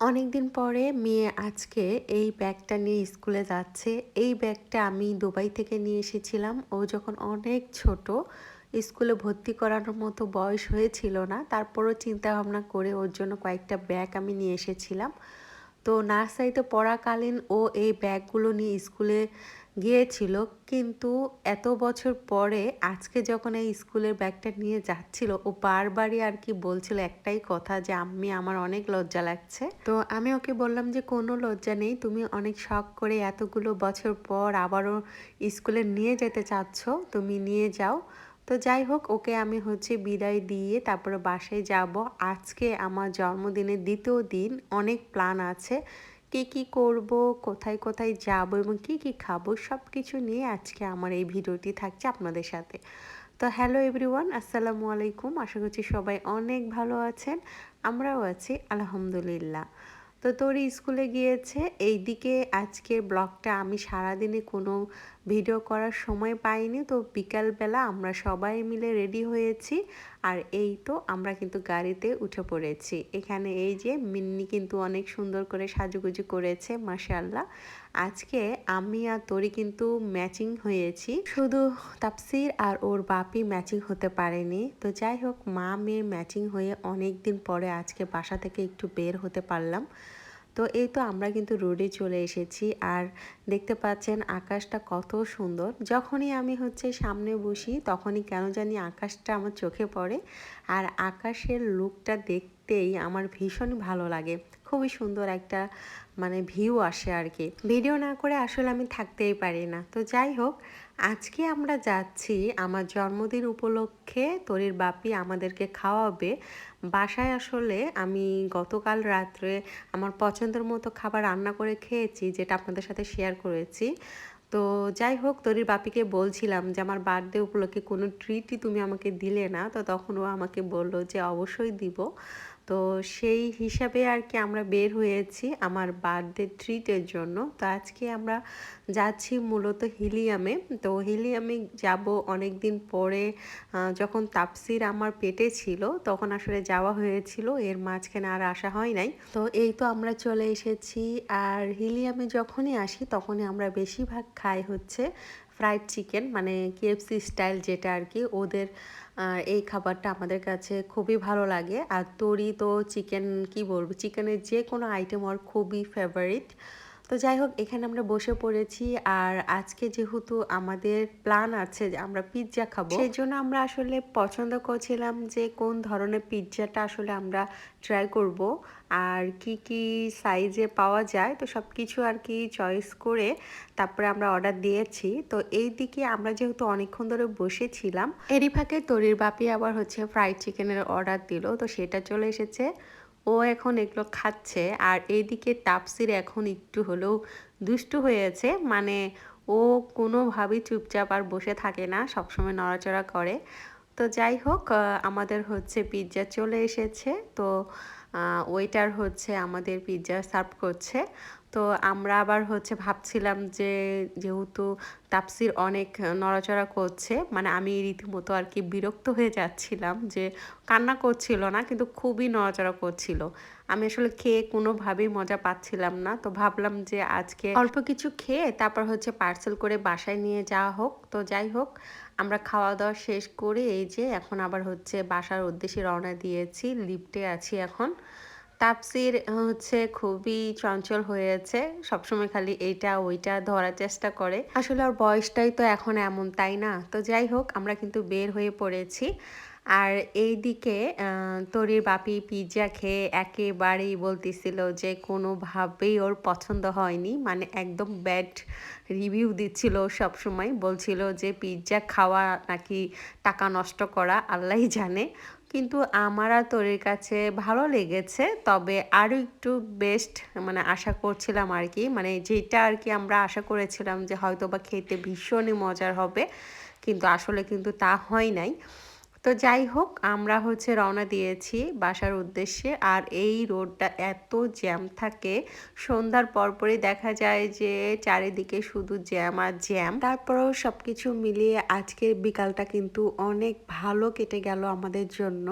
অনেক দিন পরে মেয়ে আজকে এই ব্যাগটা নিয়ে স্কুলে যাচ্ছে। এই ব্যাগটা আমি দুবাই থেকে নিয়ে এসেছিলাম। ও যখন অনেক ছোট, স্কুলে ভর্তি করানোর মতো বয়স হয়েছিল না, তারপরও চিন্তা ভাবনা করে ওর জন্য কয়েকটা ব্যাগ আমি নিয়ে এসেছিলাম। তো নার্সারিতে পড়াকালীন ও এই ব্যাগগুলো নিয়ে স্কুলে গিয়েছিল। কিন্তু এত বছর পরে আজকে যখন এই স্কুলের ব্যাগটা নিয়ে যাচ্ছিল, ও বারবারই আর কি বলছিল একটাই কথা যে আমি আমার অনেক লজ্জা লাগছে। তো আমি ওকে বললাম যে, কোনো লজ্জা নেই, তুমি অনেক শখ করে এতগুলো বছর পর আবারও স্কুলে নিয়ে যেতে চাচ্ছ, তুমি নিয়ে যাও। তো যাই হোক, ওকে আমি হচ্ছে বিদায় দিয়ে তারপরে বাসায় যাব। আজকে আমার জন্মদিনের দ্বিতীয় দিন, অনেক প্ল্যান আছে। কি কি করব, কোথায় কোথায় যাব এবং কি কি খাব সব কিছু নিয়ে আজকে আমার এই ভিডিওটি থাকছে আপনাদের সাথে। তো হ্যালো এভরিওয়ান, আসসালামু আলাইকুম। আশা করছি সবাই অনেক ভালো আছেন, আমরাও আছি, আলহামদুলিল্লাহ। তো তোর স্কুলে গিয়েছে এই দিকে আজকের ব্লগটা আমি সারাদিনে কোনো ভিডিও করার সময় পাইনি, তো বিকালবেলা আমরা সবাই মিলে রেডি হয়েছি। আর এই তো আমরা কিন্তু গাড়িতে উঠে পড়েছি। এখানে এই যে মিন্নি কিন্তু অনেক সুন্দর করে সাজুগুজু করেছে মাসাল্লাহ আজকে আমি আর তোরি কিন্তু ম্যাচিং হয়েছি। শুধু তাপসির আর ওর বাপি ম্যাচিং হতে পারেনি। তো যাই হোক, মা মেয়ে ম্যাচিং হয়ে অনেক দিন পরে আজকে বাসা থেকে একটু বের হতে পারলাম। তো এই তো আমরা কিন্তু রোডে চলে এসেছি। আর দেখতে পাচ্ছেন আকাশটা কত সুন্দর। যখনই আমি হচ্ছে সামনে বসি, তখনই কেন জানি আকাশটা আমার চোখে পড়ে। আর আকাশের লুকটা দেখতেই আমার ভীষণ ভালো লাগে। খুবই সুন্দর একটা মানে ভিউ আসে আর কি। ভিডিও না করে আসলে আমি থাকতেই পারি না। তো যাই হোক, আজকে আমরা যাচ্ছি আমার জন্মদিন উপলক্ষে তরির বাপি আমাদেরকে খাওয়াবে। বাসায় আসলে আমি গতকাল রাত্রে আমার পছন্দের মতো খাবার রান্না করে খেয়েছি, যেটা আপনাদের সাথে শেয়ার করেছি। তো যাই হোক, তরির বাপিকে বলছিলাম যে, আমার বার্থডে উপলক্ষে কোনো ট্রিটই তুমি আমাকে দিলে না। তো তখন ও আমাকে বলল যে, অবশ্যই দিব। তো সেই হিসাবে আর কি আমরা বের হয়েছি আমার বার্থডে ট্রিটের জন্য। তো আজকে আমরা যাচ্ছি মূলত হিলিয়ামে। তো হিলিয়ামে যাব অনেক দিন পরে যখন তাপসির আমার পেটে ছিল, তখন আসলে যাওয়া হয়েছিল। এর মাঝখানে আর আসা হয় নাই। তো এই তো আমরা চলে এসেছি। আর হিলিয়ামে যখনই আসি, তখনই আমরা বেশিরভাগ খাই হচ্ছে ফ্রাইড চিকেন মানে কেএফসি স্টাইল যেটা আর কি। ওদের এই খাবারটা আমাদের কাছে খুবই ভালো লাগে। আর তরি তো চিকেন কি বলব? চিকেনের যে কোনো আইটেম ওর খুবই ফেভারিট তো যাই হোক, এখানে আমরা বসে পড়েছি আর আজকে যেহেতু আমাদের প্ল্যান আছে যে আমরা পিৎজা খাব, সেই জন্য আমরা আসলে পছন্দ করছিলাম যে কোন ধরনের পিৎজাটা আসলে আমরা ট্রাই করব আর কি কি সাইজে পাওয়া যায়। তো সব কিছু আর কি চয়েস করে তারপরে আমরা অর্ডার দিয়েছি। তো এই দিকে আমরা যেহেতু অনেকক্ষণ ধরে বসেছিলাম, এরই ফাঁকে তরির বাপি আবার হচ্ছে ফ্রাইড চিকেনের অর্ডার দিল। তো সেটা চলে এসেছে ও এখন এগুলো খাচ্ছে। আর এইদিকে তাপসির এখন একটু হলেও দুষ্টু হয়েছে। মানে ও কোনোভাবেই চুপচাপ আর বসে থাকে না, সবসময় নড়াচড়া করে। তো যাই হোক আমাদের হচ্ছে পিৎজা চলে এসেছে। তো ওয়েটার হচ্ছে আমাদের পিৎজা সার্ভ করছে। তো আমরা আবার হচ্ছে ভাবছিলাম যে যেহেতু তাপসির অনেক নড়াচড়া করছে মানে আমি রীতিমতো আর কি বিরক্ত হয়ে যাচ্ছিলাম যে কান্না করছিল না, কিন্তু খুবই নড়াচড়া করছিল। আমি আসলে খেয়ে কোনোভাবেই মজা পাচ্ছিলাম না, তো ভাবলাম যে আজকে অল্প কিছু খেয়ে তারপর হচ্ছে পার্সেল করে বাসায় নিয়ে যাওয়া হোক। তো যাই হোক, আমরা খাওয়া দাওয়া শেষ করে এই যে এখন আবার হচ্ছে বাসার উদ্দেশ্যে রওনা দিয়েছি, লিফটে আছি এখন। তাপসির হচ্ছে খুবই চঞ্চল হয়েছে। সবসময় খালি এইটা, ওইটা ধরার চেষ্টা করে। আসলে ওর বয়সটাই তো এখন এমন, তাই না? তো যাই হোক, আমরা কিন্তু বের হয়ে পড়েছি। আর এই দিকে তরির বাপি পিৎজা খেয়ে একেবারেই বলতেছিল যে কোনোভাবেই ওর পছন্দ হয়নি। মানে একদম ব্যাড রিভিউ দিচ্ছিল সবসময়। বলছিল যে পিৎজা খাওয়া নাকি টাকা নষ্ট করা আল্লাহ জানে। কিন্তু আমার আর তোরের কাছে ভালো লেগেছে। তবে আরও একটু বেস্ট মানে আশা করছিলাম আর কি। মানে যেটা আর কি আমরা আশা করেছিলাম যে হয়তো বা খেতে ভীষণই মজার হবে। কিন্তু আসলে কিন্তু তা হয় নাই। তো যাই হোক, আমরা হচ্ছে রওনা দিয়েছি বাসার উদ্দেশ্যে। আর এই রোডটা এত জ্যাম থাকে, সন্ধ্যার পরপরই দেখা যায় যে চারিদিকে শুধু জ্যাম আর জ্যাম। তারপরেও সব কিছু মিলিয়ে আজকের বিকালটা কিন্তু অনেক ভালো কেটে গেল আমাদের জন্য।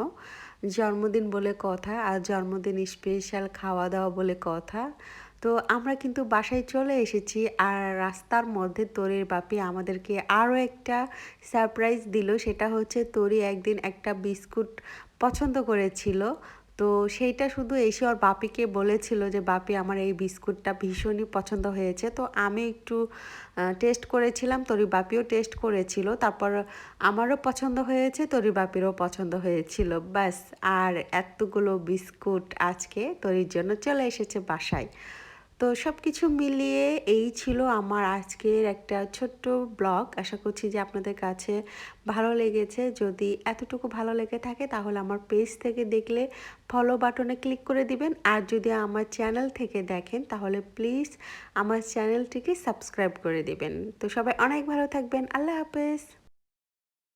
জন্মদিন বলে কথা আর জন্মদিন স্পেশাল খাওয়া দাওয়া বলে কথা। তো আমরা কিন্তু বাসায় চলে এসেছি আর রাস্তার মধ্যে তরির বাপি আমাদেরকে আরও একটা সারপ্রাইজ দিল। সেটা হচ্ছে তরি একদিন একটা বিস্কুট পছন্দ করেছিল। তো সেইটা শুধু এসে ওর বাপিকে বলেছিল যে, বাপি, আমার এই বিস্কুটটা ভীষণই পছন্দ হয়েছে। তো আমি একটু টেস্ট করেছিলাম তরি বাপিও টেস্ট করেছিল। তারপর আমারও পছন্দ হয়েছে তরি বাপিরও পছন্দ হয়েছিল। ব্যাস, আর এতগুলো বিস্কুট আজকে তরির জন্য চলে এসেছে বাসায়। তো সব কিছু মিলিয়ে এই ছিল আমার আজকের একটা ছোট্ট ব্লগ। আশা করছি যে আপনাদের কাছে ভালো লেগেছে। যদি এতটুকু ভালো লেগে থাকে তাহলে আমার পেজ থেকে দেখলে ফলো বাটনে ক্লিক করে দিবেন। আর যদি আমার চ্যানেল থেকে দেখেন তাহলে প্লিজ আমার চ্যানেলটিকে সাবস্ক্রাইব করে দিবেন। তো সবাই অনেক ভালো থাকবেন। আল্লাহ হাফেজ।